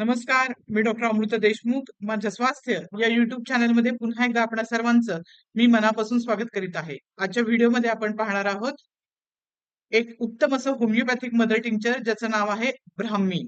नमस्कार मी डॉक्टर अमृता देशमुख. माझ्या स्वास्थ्य या युट्यूब चॅनलमध्ये पुन्हा एकदा आपण सर्वांचं मी मनापासून स्वागत करीत आहे. आजच्या व्हिडिओमध्ये आपण पाहणार आहोत एक उत्तम असं होमिओपॅथिक मदर टिंचर ज्याचं नाव आहे ब्राह्मी.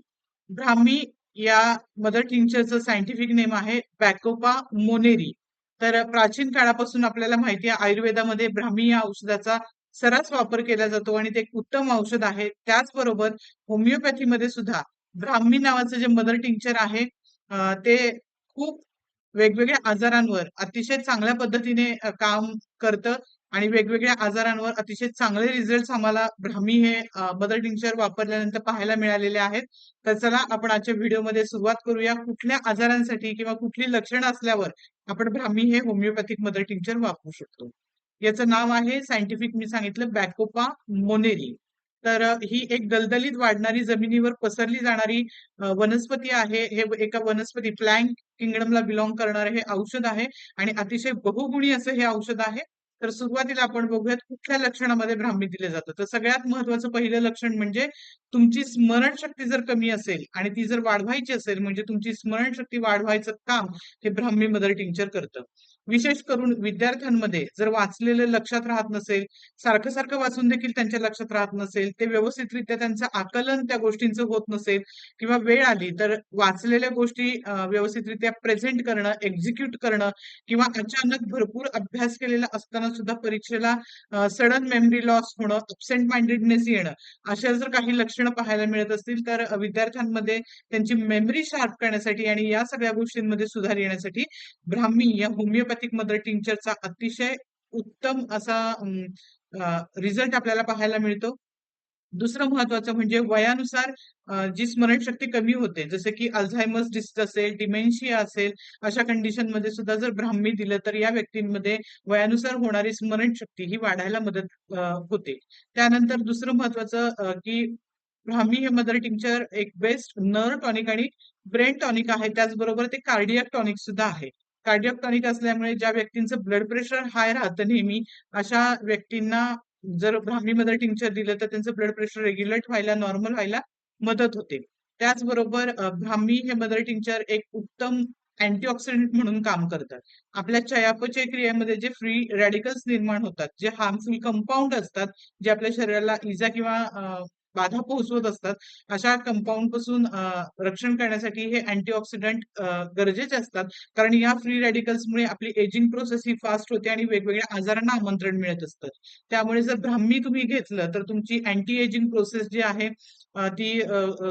ब्राह्मी या मदर टिंचरचं सायंटिफिक नेम आहे बॅकोपा मोनेरी तर प्राचीन काळापासून आपल्याला माहिती आहे आयुर्वेदामध्ये ब्राह्मी या औषधाचा सर्रास वापर केला जातो आणि ते एक उत्तम औषध आहे. त्याचबरोबर होमिओपॅथीमध्ये सुद्धा ब्राह्मी नावाचं जे मदर टिंचर आहे ते खूप वेगवेगळ्या आजारांवर अतिशय चांगल्या पद्धतीने काम करतं आणि वेगवेगळ्या आजारांवर अतिशय चांगले रिझल्ट आम्हाला ब्राह्मी हे मदर टिंचर वापरल्यानंतर पाहायला मिळालेले आहेत. तर चला आपण आजच्या व्हिडिओमध्ये सुरुवात करूया. कुठल्या आजारांसाठी किंवा कुठली लक्षणं असल्यावर आपण ब्राह्मी हे होमिओपॅथिक मदर टिंचर वापरू शकतो? याचं नाव आहे सायंटिफिक मी सांगितलं बॅकोपा मोनेरी तर ही एक दलदलीत वाढणारी जमिनीवर पसरली जाणारी वनस्पती आहे. हे एका वनस्पती प्लॅंक किंगडमला बिलॉंग करणारे हे औषध आहे आणि अतिशय बहुगुणी असं हे औषध आहे. तर सुरुवातीला आपण बघूयात कुठल्या लक्षणामध्ये ब्राह्मी दिले जातं तर सगळ्यात महत्वाचं पहिलं लक्षण म्हणजे तुमची स्मरणशक्ती जर कमी असेल आणि ती जर वाढवायची असेल म्हणजे तुमची स्मरणशक्ती वाढवायचं काम हे ब्राह्मी मदर टिंचर करतं. विशेष करून विद्यार्थ्यांमध्ये जर वाचलेलं लक्षात राहत नसेल सारखं सारखं वाचून देखील त्यांच्या लक्षात राहत नसेल ते व्यवस्थितरित्या त्यांचं आकलन त्या गोष्टींचं होत नसेल किंवा वेळ आली तर वाचलेल्या गोष्टी व्यवस्थितरित्या प्रेझेंट करणं एक्झिक्यूट करणं किंवा अचानक भरपूर अभ्यास केलेला असताना सुद्धा परीक्षेला सडन मेमरी लॉस होणं अब्सेंट माइंडेडनेस येणं अशा जर काही लक्षणं पाहायला मिळत असतील तर विद्यार्थ्यांमध्ये त्यांची मेमरी शार्प करण्यासाठी आणि या सगळ्या गोष्टींमध्ये सुधार येण्यासाठी ब्राह्मी या होमिओपॅथी होमिओपॅथिक मदर टिंचरचा अतिशय उत्तम असा रिझल्ट आपल्याला पाहायला मिळतो. दुसरं महत्वाचं म्हणजे वयानुसार जी स्मरणशक्ती कमी होते जसे की अल्झायमर्स डिसीज असेल डिमेन्शिया असेल अशा कंडिशनमध्ये सुद्धा जर ब्राह्मी दिलं तर या व्यक्तींमध्ये वयानुसार होणारी स्मरणशक्ती ही वाढायला मदत होते. त्यानंतर दुसरं महत्वाचं की ब्राह्मी हे मदर टिंचर एक बेस्ट नर्व टॉनिक आणि ब्रेन टॉनिक आहे. त्याचबरोबर ते कार्डियक टॉनिक सुद्धा आहे. कार्डियक टॉनिक असल्यामुळे ज्या व्यक्तींचं ब्लड प्रेशर हाय राहतं नेहमी अशा व्यक्तींना जर ब्राह्मी मदर टिंचर दिलं तर त्यांचं ब्लड प्रेशर रेग्युलेट व्हायला नॉर्मल व्हायला मदत होते. त्याचबरोबर ब्राह्मी हे मदर टिंचर एक उत्तम अँटीऑक्सिडंट म्हणून काम करतात. आपल्या चयापचय क्रियेमध्ये जे फ्री रॅडिकल्स निर्माण होतात जे हार्मफुल कंपाऊंड असतात जे आपल्या शरीराला इजा किंवा बाधा पोहोचवत असतात. अशा कंपाऊंडपासून रक्षण करण्यासाठी हे अँटीऑक्सिडंट गरजेचे असतात. कारण या फ्री रॅडिकल्समुळे आपली एजिंग प्रोसेस ही फास्ट होते आणि वेगवेगळ्या आजारांना आमंत्रण मिळत असतं. त्यामुळे जर ब्राह्मी तुम्ही घेतलं तर तुमची अँटी एजिंग प्रोसेस जी आहे ती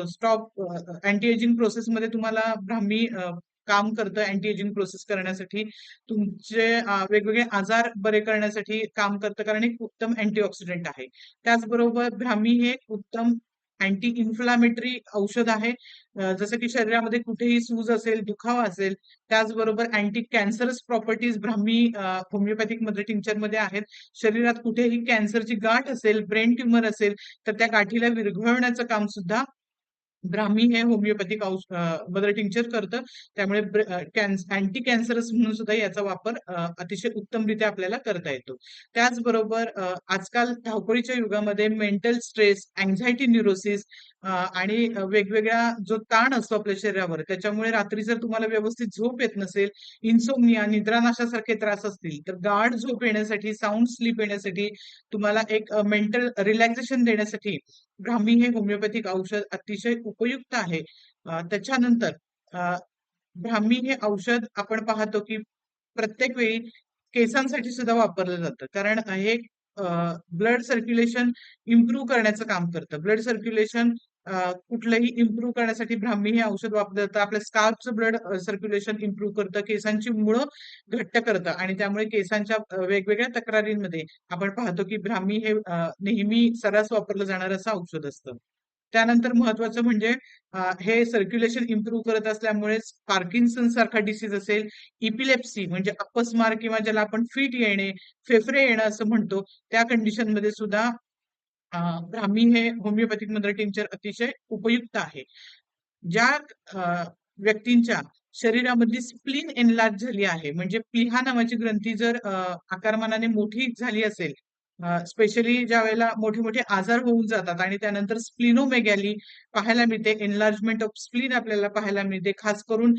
स्टॉप अँटी एजिंग प्रोसेसमध्ये तुम्हाला ब्राह्मी काम करतं अँटी एजिंग प्रोसेस करण्यासाठी. तुमचे वेगवेगळे आजार बरे करण्यासाठी काम करतं कारण एक उत्तम अँटीऑक्सिडंट आहे. त्याचबरोबर भ्रामी हे उत्तम अँटी इन्फ्लामेटरी औषध आहे. जसं की शरीरामध्ये कुठेही सूज असेल दुखावा असेल त्याचबरोबर अँटी कॅन्सरस प्रॉपर्टीज ब्राह्मी होमिओपॅथिकमध्ये टिंचरमध्ये आहेत. शरीरात कुठेही कॅन्सरची गाठ असेल ब्रेन ट्युमर असेल तर त्या गाठीला विरघळवण्याचं काम सुद्धा ब्राह्मी हे होमिओपॅथिक मदर टिंचर करतं. त्यामुळे अँटी कॅन्सरस म्हणून सुद्धा याचा वापर अतिशय उत्तमरित्या आपल्याला करता येतो. त्याचबरोबर आजकाल धावपळीच्या युगामध्ये मेंटल स्ट्रेस अँझायटी न्यूरोसिस आणि वेगवेगळ्या जो ताण असतो आपल्या शरीरावर त्याच्यामुळे रात्री जर तुम्हाला व्यवस्थित झोप येत नसेल इन्सोमनिया निद्रानाशासारखे त्रास असतील तर गाढ झोप येण्यासाठी साऊंड स्लीप येण्यासाठी तुम्हाला एक मेंटल रिलॅक्सेशन देण्यासाठी ब्राह्मी हे होमिओपॅथिक औषध अतिशय उपयुक्त आहे. त्याच्यानंतर ब्राह्मी हे औषध आपण पाहतो की प्रत्येक वेळी केसांसाठी सुद्धा वापरलं जातं. कारण हे ब्लड सर्क्युलेशन इम्प्रूव्ह करण्याचं काम करतं. ब्लड सर्क्युलेशन कुठलंही इम्प्रूव्ह करण्यासाठी ब्राह्मी हे औषध वापरलं जातं. आपल्या स्कार्पचं ब्लड सर्क्युलेशन इम्प्रूव्ह करतं. केसांची मुळं घट्ट करतं. आणि त्यामुळे केसांच्या वेगवेगळ्या तक्रारींमध्ये आपण पाहतो की ब्राह्मी हे नेहमी सर्रास वापरलं जाणारं असं औषध असतं. त्यानंतर महत्वाचं म्हणजे हे सर्क्युलेशन इम्प्रूव्ह करत असल्यामुळे पार्किन्सन सारखा डिसीज असेल इपिलेप्सी म्हणजे अपस्मार किंवा ज्याला आपण फिट येणे फेफरे येणं असं म्हणतो त्या कंडिशनमध्ये सुद्धा ब्राह्मी हे होमिओपॅथिक मदर टिंचर अतिशय उपयुक्त आहे. ज्या व्यक्तींच्या शरीरामधली स्प्लीन एनलार्ज झाली आहे. म्हणजे प्लिहा नावाची ग्रंथी जर आकारमानाने मोठी झाली असेल स्पेशली ज्या वेळेला मोठे मोठे आजार होऊन जातात आणि त्यानंतर स्प्लिनोमेगॅली पाहायला मिळते. एनलार्जमेंट ऑफ स्प्लीन आपल्याला पाहायला मिळते. खास करून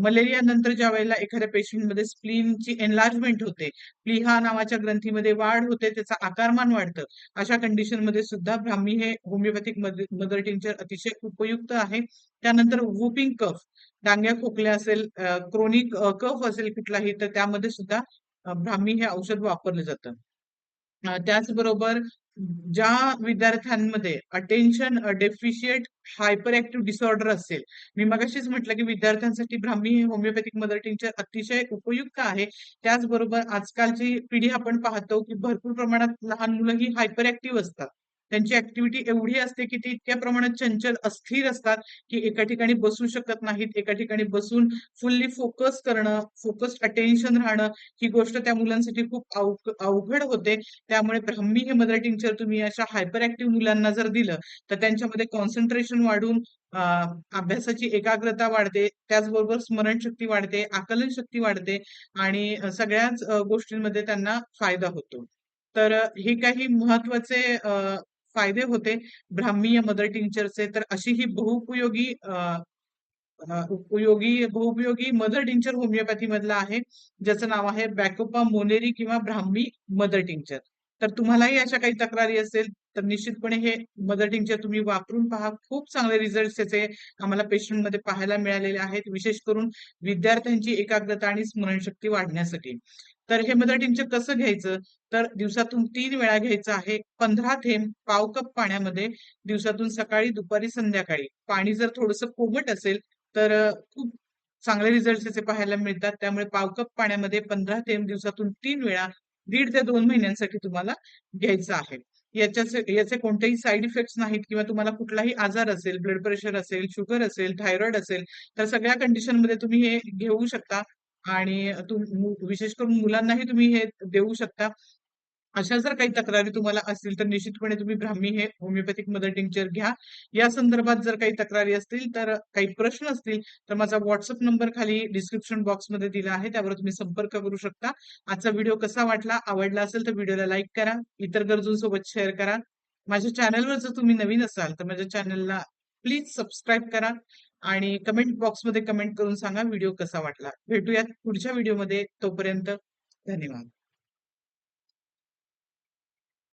मलेरिया नंतर ज्या वेळेला एखाद्या पेशंटमध्ये स्प्लीनची एनलार्जमेंट होते. प्लिहा नावाच्या ग्रंथीमध्ये वाढ होते त्याचा आकारमान वाढतं. अशा कंडिशनमध्ये सुद्धा भ्रामी हे होमिओपॅथिक मदर टिंचर अतिशय उपयुक्त आहे. त्यानंतर वुपिंग कफ डांग्या खोकल्या असेल क्रोनिक कफ असेल कुठलाही तर त्यामध्ये सुद्धा भ्रामी हे औषध वापरलं जातं. त्याचबरोबर ज्या विद्यार्थ्यांमध्ये attention deficit hyper active disorder असेल मी मगाशीच म्हटलं की विद्यार्थ्यांसाठी ब्राह्मी होमिओपॅथिक मदर टिंचर अतिशय उपयुक्त आहे. त्याचबरोबर आजकालची पिढी आपण पाहतो की भरपूर प्रमाणात लहान मुलं ही हायपर ऍक्टिव्ह असतात. त्यांची ऍक्टिव्हिटी एवढी असते की ती इतक्या प्रमाणात चंचल अस्थिर असतात की एका ठिकाणी बसू शकत नाहीत एका ठिकाणी बसून फुल्ली फोकस करणं फोकस्ड अटेन्शन राहणं ही गोष्ट त्या मुलांसाठी खूप अवघड होते. त्यामुळे ब्राह्मी हे मदर टिंचर तुम्ही अशा हायपर ऍक्टिव्ह मुलांना जर दिलं तर त्यांच्यामध्ये कॉन्सन्ट्रेशन वाढून अभ्यासाची एकाग्रता वाढते त्याचबरोबर स्मरणशक्ती वाढते आकलन शक्ती वाढते आणि सगळ्याच गोष्टींमध्ये त्यांना फायदा होतो. तर हे काही महत्त्वाचे फायदे होते. ब्राह्मीय मदर टिंचरचे तर अशी ही बहुपयोगी उपयोगी बहुपयोगी मदर टिंचर होमिओपॅथी मधला आहे. ज्याचं नाव आहे बॅकोपा मोनेरी किंवा ब्राह्मी मदर टिंचर तर तुम्हालाही अशा काही तक्रारी असेल तर निश्चितपणे हे मदर टिंचर तुम्ही वापरून पहा. खूप चांगले रिझल्ट त्याचे आम्हाला पेशंटमध्ये पाहायला मिळालेले आहेत. विशेष करून विद्यार्थ्यांची एकाग्रता आणि स्मरणशक्ती वाढण्यासाठी. तर हे मदर टीमचे कसं घ्यायचं? तर दिवसातून तीन वेळा घ्यायचं आहे. पंधरा थेंब पाव कप पाण्यामध्ये दिवसातून सकाळी दुपारी संध्याकाळी. पाणी जर थोडस कोमट असेल तर खूप चांगले रिझल्ट त्याचे पाहायला मिळतात. त्यामुळे पाव कप पाण्यामध्ये पंधरा थेंब दिवसातून तीन वेळा दीड ते दोन महिन्यांसाठी तुम्हाला घ्यायचं आहे. याच्याचे याचे कोणतेही साईड इफेक्ट्स नाहीत किंवा तुम्हाला कुठलाही आजार असेल ब्लड प्रेशर असेल शुगर असेल थायरॉइड असेल तर सगळ्या कंडिशनमध्ये तुम्ही हे घेऊ शकता. आणि विशेष करून मुलांनाही तुम्ही हे देऊ शकता. अशा जर काही तक्रारी तुम्हाला असतील तर निश्चितपणे तुम्ही ब्राह्मी हे होमिओपॅथिक मदर टिंचर घ्या. या संदर्भात जर काही तक्रारी असतील तर काही प्रश्न असतील तर माझा व्हॉट्सअप नंबर खाली डिस्क्रिप्शन बॉक्समध्ये दिला आहे. त्यावर तुम्ही संपर्क करू शकता. आजचा व्हिडिओ कसा वाटला आवडला असेल तर व्हिडिओला लाईक करा. इतर गरजूंसोबत शेअर करा. माझ्या चॅनलवर जर तुम्ही नवीन असाल तर माझ्या चॅनलला प्लीज सबस्क्राईब करा. आणि कमेंट बॉक्समध्ये कमेंट करून सांगा व्हिडिओ कसा वाटला. भेटूयात पुढच्या व्हिडिओमध्ये तोपर्यंत धन्यवाद.